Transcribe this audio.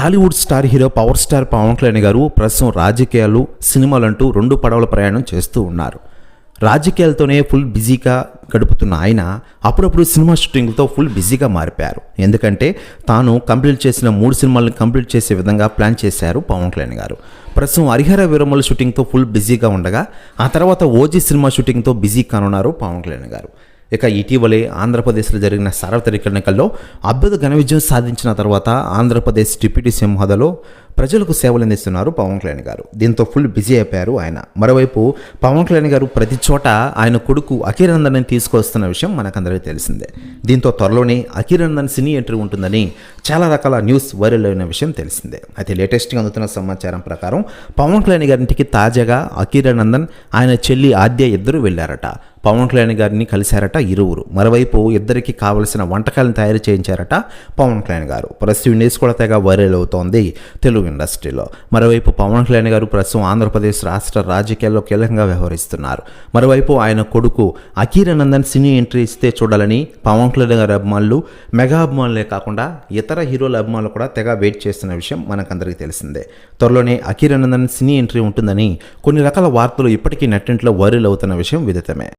Tollywood star hero power star Pawan Kalyan garu ప్రస్తుతం రాజకీయాలు సినిమాలంటూ రెండు పడవల ప్రయాణం చేస్తూ ఉన్నారు. రాజకీయాలతోనే ఫుల్ బిజీగా గడుపుతున్న ఆయన అప్పుడప్పుడు సినిమా షూటింగ్తో ఫుల్ బిజీగా మారిపోయారు. ఎందుకంటే తాను కంప్లీట్ చేసిన మూడు సినిమాలను కంప్లీట్ చేసే విధంగా ప్లాన్ చేశారు పవన్ కళ్యాణ్ గారు. ప్రస్తుతం హరిహర విరమల షూటింగ్తో ఫుల్ బిజీగా ఉండగా ఆ తర్వాత ఓజీ సినిమా షూటింగ్తో బిజీ కానున్నారు పవన్ కళ్యాణ్ గారు. ఇక ఇటీవలే ఆంధ్రప్రదేశ్లో జరిగిన సార్వత్రిక ఎన్నికల్లో అభ్యర్థి ఘన విజయం సాధించిన తర్వాత ఆంధ్రప్రదేశ్ డిప్యూటీ సింహదలో ప్రజలకు సేవలు అందిస్తున్నారు పవన్ కళ్యాణ్ గారు. దీంతో ఫుల్ బిజీ అయిపోయారు ఆయన. మరోవైపు పవన్ కళ్యాణ్ గారు ప్రతి చోట ఆయన కొడుకు అఖిరందన్ తీసుకొస్తున్న విషయం మనకందరికీ తెలిసిందే. దీంతో త్వరలోనే అఖిరందన్ సినీ ఎంట్రీ ఉంటుందని చాలా రకాల న్యూస్ వైరల్ అయిన విషయం తెలిసిందే. అయితే లేటెస్ట్గా అందుతున్న సమాచారం ప్రకారం పవన్ కళ్యాణ్ గారింటికి తాజాగా అఖిరానందన్ ఆయన చెల్లి ఆద్య ఇద్దరు వెళ్ళారట. పవన్ కళ్యాణ్ గారిని కలిశారట ఇరువురు. మరోవైపు ఇద్దరికి కావలసిన వంటకాలను తయారు చేయించారట పవన్ కళ్యాణ్ గారు. ప్రస్తుతం న్యూస్ కూడా తెగ వైరల్ అవుతోంది తెలుగు ఇండస్ట్రీలో. మరోవైపు పవన్ కళ్యాణ్ గారు ప్రస్తుతం ఆంధ్రప్రదేశ్ రాష్ట్ర రాజకీయాల్లో కీలకంగా వ్యవహరిస్తున్నారు. మరోవైపు ఆయన కొడుకు అఖీరానందన్ సినీ ఎంట్రీ ఇస్తే చూడాలని పవన్ కళ్యాణ్ గారి అభిమానులు మెగా అభిమానులే కాకుండా ఇతర హీరోల అభిమానులు కూడా తెగ వెయిట్ చేస్తున్న విషయం మనకందరికీ తెలిసిందే. త్వరలోనే అఖీరానందన్ సినీ ఎంట్రీ ఉంటుందని కొన్ని రకాల వార్తలు ఇప్పటికీ నెట్టింట్లో వైరల్ అవుతున్న విషయం విదితమే.